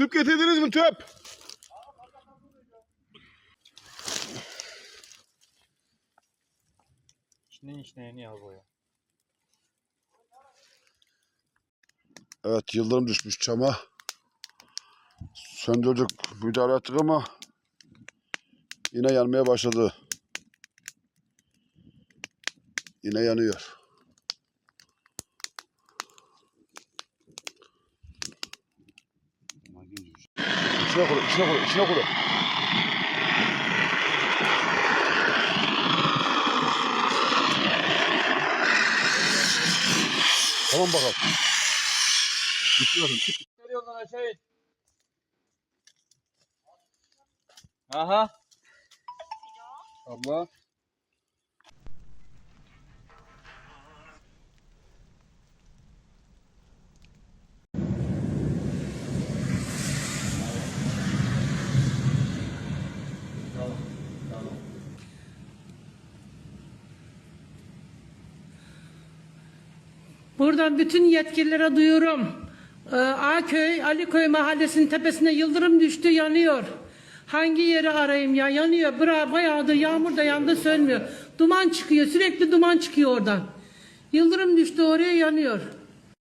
Tüp getirdiniz mi tüp? İçine içine yaz boya. Evet yıldırım düşmüş çama. Söndürdük müdahale ettik ama yine yanmaya başladı. Yine yanıyor. İçine koy, içine koy, içine koy. Tamam bakalım. Bitiyorum. Gel yoldan aşağı in. Aha. Abla. Buradan bütün yetkililere duyurum. Ee, Aköy, Aliköy mahallesinin tepesine yıldırım düştü, yanıyor. Hangi yeri arayayım ya? Yanıyor. Bra bayağıdır yağmur da yandı sönmüyor. Duman çıkıyor. Sürekli duman çıkıyor oradan. Yıldırım düştü oraya yanıyor.